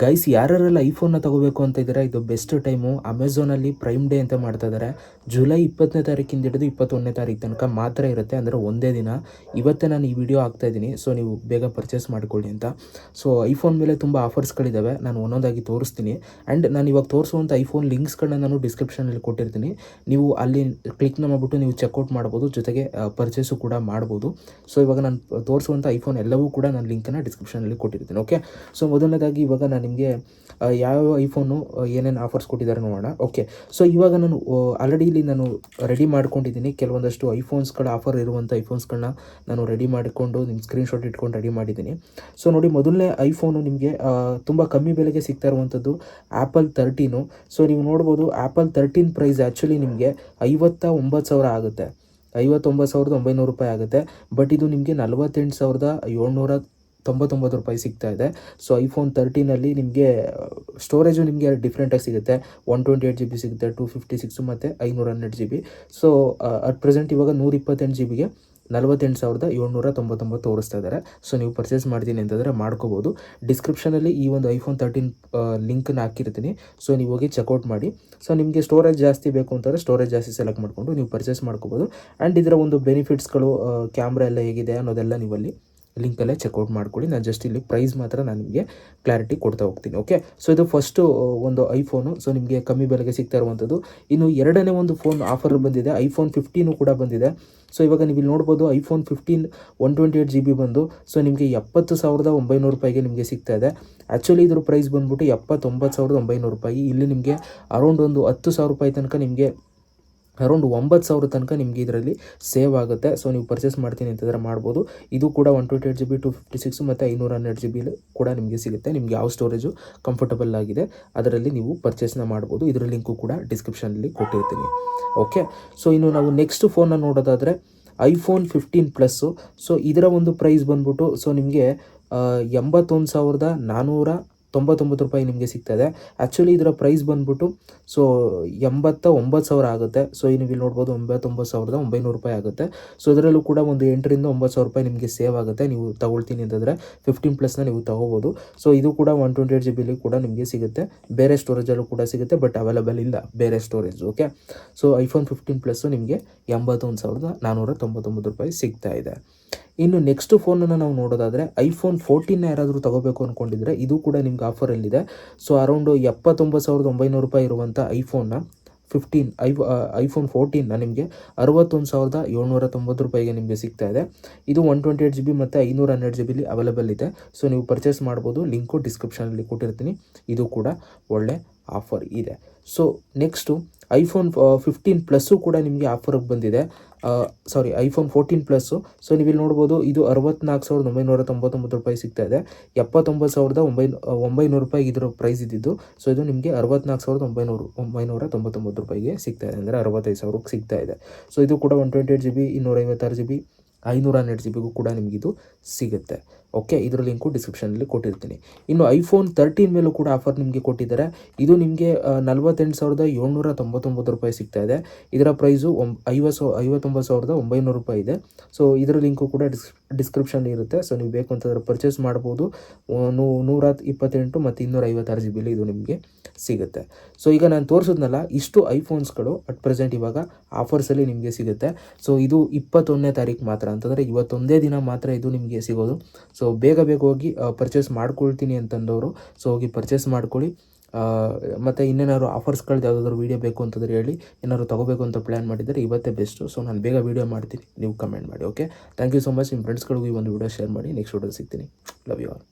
Guys ಯಾರ್ಯಾರೆಲ್ಲ ಐಫೋನ್ನ ತಗೋಬೇಕು ಅಂತ ಇದ್ದಾರೆ, ಇದು ಬೆಸ್ಟ್ ಟೈಮು ಅಮೆಝಾನಲ್ಲಿ ಪ್ರೈಮ್ ಡೇ ಅಂತ ಮಾಡ್ತಾ ಇದ್ದಾರೆ. ಜುಲೈ ಇಪ್ಪತ್ತನೇ ತಾರೀಕಿಂದ ಹಿಡಿದು ಇಪ್ಪತ್ತೊಂದನೇ ತಾರೀಕು ತನಕ ಮಾತ್ರ ಇರುತ್ತೆ, ಅಂದರೆ ಒಂದೇ ದಿನ. ಇವತ್ತೇ ನಾನು ಈ ವಿಡಿಯೋ ಹಾಕ್ತಾ ಇದ್ದೀನಿ ಸೊ ನೀವು ಬೇಗ ಪರ್ಚೇಸ್ ಮಾಡ್ಕೊಳ್ಳಿ ಅಂತ. ಸೊ ಐಫೋನ್ ಮೇಲೆ ತುಂಬ ಆಫರ್ಸ್ಗಳಿದ್ದಾವೆ ನಾನು ಒಂದೊಂದಾಗಿ ತೋರಿಸ್ತೀನಿ. ಆ್ಯಂಡ್ ನಾನು ಇವಾಗ ತೋರಿಸುವಂಥ ಐಫೋನ್ ಲಿಂಕ್ಸ್ಗಳನ್ನ ನಾನು ಡಿಸ್ಕ್ರಿಪ್ಷನಲ್ಲಿ ಕೊಟ್ಟಿರ್ತೀನಿ. ನೀವು ಅಲ್ಲಿ ಕ್ಲಿಕ್ನ ಮಾಡಿಬಿಟ್ಟು ನೀವು ಚೆಕ್ಔಟ್ ಮಾಡ್ಬೋದು, ಜೊತೆಗೆ ಪರ್ಚೇಸು ಕೂಡ ಮಾಡ್ಬೋದು. ಸೊ ಇವಾಗ ನಾನು ತೋರಿಸುವಂಥ ಐಫೋನ್ ಎಲ್ಲವೂ ಕೂಡ ನಾನು ಲಿಂಕನ್ನು ಡಿಸ್ಕ್ರಿಪ್ಷನಲ್ಲಿ ಕೊಟ್ಟಿರ್ತೀನಿ ಓಕೆ ಸೊ ಮೊದಲನೇದಾಗಿ ಇವಾಗ ನಾನು ನಿಮಗೆ ಯಾವ ಐಫೋನು ಏನೇನು ಆಫರ್ಸ್ ಕೊಟ್ಟಿದ್ದಾರೆ ನೋಡೋಣ. ಓಕೆ ಸೊ ಇವಾಗ ನಾನು ಆಲ್ರೆಡಿ ಇಲ್ಲಿ ನಾನು ರೆಡಿ ಮಾಡ್ಕೊಂಡಿದ್ದೀನಿ. ಕೆಲವೊಂದಷ್ಟು ಐಫೋನ್ಸ್ಗಳ ಆಫರ್ ಇರುವಂಥ ಐಫೋನ್ಸ್ಗಳನ್ನ ನಾನು ರೆಡಿ ಮಾಡಿಕೊಂಡು ನಿಮ್ಮ ಸ್ಕ್ರೀನ್ಶಾಟ್ ಇಟ್ಕೊಂಡು ರೆಡಿ ಮಾಡಿದ್ದೀನಿ. ಸೊ ನೋಡಿ, ಮೊದಲನೇ ಐಫೋನು ನಿಮಗೆ ತುಂಬ ಕಮ್ಮಿ ಬೆಲೆಗೆ ಸಿಗ್ತಾ ಇರುವಂಥದ್ದು ಆ್ಯಪಲ್ ತರ್ಟೀನು ಸೊ ನೀವು ನೋಡ್ಬೋದು ಆ್ಯಪಲ್ ತರ್ಟೀನ್ ಪ್ರೈಸ್ ಆ್ಯಕ್ಚುಲಿ ನಿಮಗೆ ಐವತ್ತ ಒಂಬತ್ತು ಸಾವಿರ ಆಗುತ್ತೆ. ಐವತ್ತೊಂಬತ್ತು ಸಾವಿರದ ಒಂಬೈನೂರು ರೂಪಾಯಿ ಆಗುತ್ತೆ. ಬಟ್ ಇದು ನಿಮಗೆ ನಲವತ್ತೆಂಟು ಸಾವಿರದ ಏಳ್ನೂರ ತೊಂಬತ್ತೊಂಬತ್ತು ರೂಪಾಯಿ ಸಿಗ್ತಾ ಇದೆ. ಸೊ ಐಫೋನ್ ತರ್ಟೀನಲ್ಲಿ ನಿಮಗೆ ಸ್ಟೋರೇಜು ನಿಮಗೆ ಡಿಫ್ರೆಂಟಾಗಿ ಸಿಗುತ್ತೆ. One twenty eight G B ಸಿಗುತ್ತೆ ಟೂ ಫಿಫ್ಟಿ ಸಿಕ್ಸು ಮತ್ತು ಐನೂರ ಹನ್ನೆರಡು G B so at present ಇವಾಗ ನೂರ ಇಪ್ಪತ್ತೆಂಟು ಜಿ ಬಿಗೆ ನಲವತ್ತೆಂಟು ಸಾವಿರದ ಏಳ್ನೂರ ತೊಂಬತ್ತೊಂಬತ್ತು ತೋರಿಸ್ತಾ ಇದ್ದಾರೆ ಸೊ ನೀವು ಪರ್ಚೇಸ್ ಮಾಡ್ತೀನಿ ಅಂತಂದರೆ ಮಾಡ್ಕೋಬೋದು. ಡಿಸ್ಕ್ರಿಪ್ಷನಲ್ಲಿ ಈ ಒಂದು ಐಫೋನ್ ತರ್ಟೀನ್ ಲಿಂಕನ್ನ ಹಾಕಿರ್ತೀನಿ. ಸೊ ನೀವು ಹೋಗಿ ಚೆಕ್ಔಟ್ ಮಾಡಿ. ಸೊ ನಿಮಗೆ ಸ್ಟೋರೇಜ್ ಜಾಸ್ತಿ ಬೇಕು ಅಂತಂದರೆ ಸ್ಟೋರೇಜ್ ಜಾಸ್ತಿ ಸೆಲೆಕ್ಟ್ ಮಾಡಿಕೊಂಡು ನೀವು ಪರ್ಚೇಸ್ ಮಾಡ್ಕೋಬೋದು. ಆ್ಯಂಡ್ ಇದರ ಒಂದು ಬೆನಿಫಿಟ್ಸ್ಗಳು ಕ್ಯಾಮ್ರಾ ಎಲ್ಲ ಹೇಗಿದೆ ಅನ್ನೋದೆಲ್ಲ ನೀವಲ್ಲಿ ಲಿಂಕಲ್ಲೇ ಚೆಕ್ಔಟ್ ಮಾಡ್ಕೊಳ್ಳಿ. ನಾನು ಜಸ್ಟ್ ಇಲ್ಲಿ ಪ್ರೈಸ್ ಮಾತ್ರ ನಾನು ನಿಮಗೆ ಕ್ಲಾರಿಟಿ ಕೊಡ್ತಾ ಹೋಗ್ತೀನಿ ಓಕೆ ಸೊ ಇದು ಫಸ್ಟು ಒಂದು ಐಫೋನು ಸೊ ನಿಮಗೆ ಕಮ್ಮಿ ಬೆಲೆಗೆ ಸಿಗ್ತಾ ಇರುವಂಥದ್ದು. ಇನ್ನು ಎರಡನೇ ಒಂದು ಫೋನ್ ಆಫರ್ ಬಂದಿದೆ. ಐಫೋನ್ ಫಿಫ್ಟೀನು ಕೂಡ ಬಂದಿದೆ. ಸೊ ಇವಾಗ ನೀವು ಇಲ್ಲಿ ನೋಡ್ಬೋದು iPhone fifteen one twenty eight G B ಬಂದು ಸೊ ನಿಮಗೆ ಎಪ್ಪತ್ತು ಸಾವಿರದ ಒಂಬೈನೂರು ರೂಪಾಯಿಗೆ ನಿಮಗೆ ಸಿಗ್ತಾ ಇದೆ. ಆ್ಯಕ್ಚುಲಿ ಇದ್ರ ಪ್ರೈಸ್ ಬಂದ್ಬಿಟ್ಟು ಎಪ್ಪತ್ತೊಂಬತ್ತು ಸಾವಿರದ ಒಂಬೈನೂರು ರೂಪಾಯಿ. ಇಲ್ಲಿ ನಿಮಗೆ ಅರೌಂಡ್ ಒಂದು ಹತ್ತು ಸಾವಿರ ರೂಪಾಯಿ ತನಕ ನಿಮಗೆ ಅರೌಂಡ್ ಒಂಬತ್ತು ಸಾವಿರ ತನಕ ನಿಮಗೆ ಇದರಲ್ಲಿ ಸೇವ್ ಆಗುತ್ತೆ. ಸೊ ನೀವು ಪರ್ಚೇಸ್ ಮಾಡ್ತೀನಿ ಅಂತಂದರೆ ಮಾಡ್ಬೋದು. ಇದು ಕೂಡ one twenty eight G B two fifty six ಮತ್ತು ಐನೂರ ಹನ್ನೆರಡು ಜಿ ಬಿ ಕೂಡ ನಿಮಗೆ ಸಿಗುತ್ತೆ. ನಿಮಗೆ ಯಾವ ಸ್ಟೋರೇಜು ಕಂಫರ್ಟಬಲ್ ಆಗಿದೆ, ಅದರಲ್ಲಿ ನೀವು ಪರ್ಚೇಸ್ನ ಮಾಡ್ಬೋದು. ಇದರ ಲಿಂಕು ಕೂಡ ಡಿಸ್ಕ್ರಿಪ್ಷನಲ್ಲಿ ಕೊಟ್ಟಿರ್ತೀನಿ. ಓಕೆ ಸೊ ಇನ್ನು ನಾವು ನೆಕ್ಸ್ಟ್ ಫೋನ್ನ ನೋಡೋದಾದರೆ ಐಫೋನ್ ಫಿಫ್ಟೀನ್ ಪ್ಲಸ್ಸು ಸೊ ಇದರ ಒಂದು ಪ್ರೈಸ್ ಬಂದ್ಬಿಟ್ಟು ಸೊ ನಿಮಗೆ ಎಂಬತ್ತೊಂದು ಸಾವಿರದ ನಾನ್ನೂರ ತೊಂಬತ್ತೊಂಬತ್ತು ರೂಪಾಯಿ ನಿಮಗೆ ಸಿಗ್ತದೆ. ಆ್ಯಕ್ಚುಲಿ ಇದರ ಪ್ರೈಸ್ ಬಂದ್ಬಿಟ್ಟು ಸೊ ಎಂಬತ್ತ ಒಂಬತ್ತು ಸಾವಿರ ಆಗುತ್ತೆ. ಸೊ ನೀವು ಇಲ್ಲಿ ನೋಡ್ಬೋದು ಒಂಬತ್ತೊಂಬತ್ತು ಸಾವಿರದ ಒಂಬೈನೂರು ರೂಪಾಯಿ ಆಗುತ್ತೆ. ಸೊ ಅದರಲ್ಲೂ ಕೂಡ ಒಂದು ಎಂಟರಿಂದ ಒಂಬತ್ತು ಸಾವಿರ ರೂಪಾಯಿ ನಿಮಗೆ ಸೇವ್ ಆಗುತ್ತೆ. ನೀವು ತಗೊಳ್ತೀನಿ ಅಂತಂದರೆ ಫಿಫ್ಟೀನ್ ಪ್ಲಸ್ನ ನೀವು ತಗೋಬೋದು. ಸೊ ಇದು ಕೂಡ one twenty eight G B ಕೂಡ ನಿಮಗೆ ಸಿಗುತ್ತೆ. ಬೇರೆ ಸ್ಟೋರೇಜಲ್ಲೂ ಕೂಡ ಸಿಗುತ್ತೆ ಬಟ್ ಅವೈಲೇಬಲ್ ಇಲ್ಲ. ಬೇರೆ storage okay so iPhone fifteen plus ನಿಮಗೆ ಎಂಬತ್ತೊಂದು ಸಾವಿರದ ನಾನ್ನೂರ ತೊಂಬತ್ತೊಂಬತ್ತು ರೂಪಾಯಿ ಸಿಗ್ತಾ ಇದೆ. ಇನ್ನು ನೆಕ್ಸ್ಟ್ ಫೋನನ್ನು ನಾವು ನೋಡೋದಾದರೆ ಐಫೋನ್ ಫೋರ್ಟೀನ್ನ ಯಾರಾದರೂ ತಗೋಬೇಕು ಅಂದ್ಕೊಂಡಿದ್ರೆ ಇದು ಕೂಡ ನಿಮ್ಗೆ ಆಫರಲ್ಲಿದೆ ಸೊ ಅರೌಂಡು ಎಪ್ಪತ್ತೊಂಬತ್ತು ಸಾವಿರದ ಒಂಬೈನೂರು ರೂಪಾಯಿ ಇರುವಂಥ ಐಫೋನ್ನ ಫಿಫ್ಟೀನ್ ಐ ಐಫೋನ್ ಫೋರ್ಟೀನ್ನ ನಿಮಗೆ ಅರವತ್ತೊಂದು ಸಾವಿರದ ಏಳ್ನೂರ ತೊಂಬತ್ತು ರೂಪಾಯಿಗೆ ನಿಮಗೆ ಸಿಗ್ತಾ ಇದೆ. ಇದು one twenty eight G B ಮತ್ತು ಐನೂರ ಹನ್ನೆರಡು ಜಿ ಬಿಲಿ ಅವೈಲೇಬಲ್ ಇದೆ. ಸೊ ನೀವು ಪರ್ಚೇಸ್ ಮಾಡ್ಬೋದು. ಲಿಂಕು ಡಿಸ್ಕ್ರಿಪ್ಷನಲ್ಲಿ ಕೊಟ್ಟಿರ್ತೀನಿ. ಇದು ಕೂಡ ಒಳ್ಳೆ ಆಫರ್ ಇದೆ. So next iPhone fifteen plus ಕೂಡ ನಿಮಗೆ ಆಫರ್ಗೆ ಬಂದಿದೆ. Sorry iPhone fourteen plus so ನೀವು ಇಲ್ಲಿ ನೋಡ್ಬೋದು, ಇದು ಅರವತ್ನಾಲ್ಕು ಸಾವಿರದ ಒಂಬೈನೂರ ತೊಂಬತ್ತೊಂಬತ್ತು ರೂಪಾಯಿ ಸಿಗ್ತಾ ಇದೆ. ಎಪ್ಪತ್ತೊಂಬತ್ತು ಸಾವಿರದ ಒಂಬೈನೂ ಒಂಬೈನೂರು ರೂಪಾಯಿ ಇದರ ಪ್ರೈಸ್ ಇದ್ದಿದ್ದು. ಸೊ ಇದು ನಿಮಗೆ ಅರವತ್ನಾಲ್ಕು ಸಾವಿರದ ಒಂಬೈನೂರು ಒಂಬೈನೂರ ತೊಂಬತ್ತೊಂಬತ್ತು ರೂಪಾಯಿಗೆ ಸಿಗ್ತಾ ಇದೆ. ಅಂದರೆ ಅರವತ್ತೈದು ಸಾವಿರಕ್ಕೆ ಸಿಗ್ತಾ ಇದೆ. ಸೊ ಇದು ಕೂಡ one twenty eight G B ಇನ್ನೂರೈವತ್ತಾರು G B ಐನೂರ ಹನ್ನೆರಡು ಜಿ ಬಿಗೂ ಕೂಡ ನಿಮಗಿದು ಸಿಗುತ್ತೆ. ಓಕೆ, ಇದರ ಲಿಂಕು ಡಿಸ್ಕ್ರಿಪ್ಷನಲ್ಲಿ ಕೊಟ್ಟಿರ್ತೀನಿ. ಇನ್ನು ಐಫೋನ್ ತರ್ಟೀನ್ ಮೇಲೂ ಕೂಡ ಆಫರ್ ನಿಮಗೆ ಕೊಟ್ಟಿದ್ದಾರೆ. ಇದು ನಿಮಗೆ ನಲ್ವತ್ತೆಂಟು ಸಾವಿರದ ಏಳ್ನೂರ ತೊಂಬತ್ತೊಂಬತ್ತು ರೂಪಾಯಿ ಸಿಗ್ತಾ ಇದೆ. ಇದರ ಪ್ರೈಸು ಒಂ, ಐವತ್ತು ಐವತ್ತೊಂಬತ್ತು ಸಾವಿರದ ಒಂಬೈನೂರು ರೂಪಾಯಿ ಇದೆ. ಸೊ ಇದರ ಲಿಂಕು ಕೂಡ ಡಿಸ್ ಡಿಸ್ಕ್ರಿಪ್ಷನ್ ಇರುತ್ತೆ. ಸೊ ನೀವು ಬೇಕು ಅಂತಂದರೆ ಪರ್ಚೇಸ್ ಮಾಡ್ಬೋದು ನೂ, ನೂರ ಇಪ್ಪತ್ತೆಂಟು ಮತ್ತು ಇನ್ನೂರ ಐವತ್ತಾರು ಜಿ ಬಿಲಿ ಇದು ನಿಮಗೆ ಸಿಗುತ್ತೆ. ಸೊ ಈಗ ನಾನು ತೋರಿಸಿದ್ನಲ್ಲ, ಇಷ್ಟು ಐಫೋನ್ಸ್ಗಳು ಅಟ್ ಪ್ರೆಸೆಂಟ್ ಇವಾಗ ಆಫರ್ಸಲ್ಲಿ ನಿಮಗೆ ಸಿಗುತ್ತೆ. ಸೊ ಇದು ಇಪ್ಪತ್ತೊಂದನೇ ತಾರೀಕು ಮಾತ್ರ ಅಂತಂದರೆ ಇವತ್ತೊಂದೇ ದಿನ ಮಾತ್ರ ಇದು ನಿಮಗೆ ಸಿಗೋದು. ಸೊ ಬೇಗ ಬೇಗ ಹೋಗಿ ಪರ್ಚೇಸ್ ಮಾಡ್ಕೊಳ್ತೀನಿ ಅಂತಂದವರು. ಸೊ ಹೋಗಿ ಪರ್ಚೇಸ್ ಮಾಡ್ಕೊಳ್ಳಿ. ಮತ್ತು ಇನ್ನೇನಾದ್ರು ಆಫರ್ಸ್ಗಳ್ದು ಯಾವುದಾದ್ರು ವೀಡಿಯೋ ಬೇಕು ಅಂತಂದ್ರೆ ಹೇಳಿ, ಏನಾದ್ರು ತೊಗೋಬೇಕು ಅಂತ ಪ್ಲ್ಯಾನ್ ಮಾಡಿದರೆ ಇವತ್ತೇ ಬೆಸ್ಟು ಸೊ ನಾನು ಬೇಗ ವೀಡಿಯೋ ಮಾಡ್ತೀನಿ. ನೀವು ಕಮೆಂಟ್ ಮಾಡಿ okay thank you so much ನಿಮ್ಮ ಫ್ರೆಂಡ್ಸ್ಗಳಿಗೂ ಈ ಒಂದು ವೀಡಿಯೋ ಶೇರ್ ಮಾಡಿ. ನೆಕ್ಸ್ಟ್ ವೀಡಿಯೋ ಸಿಗ್ತೀನಿ. Love you all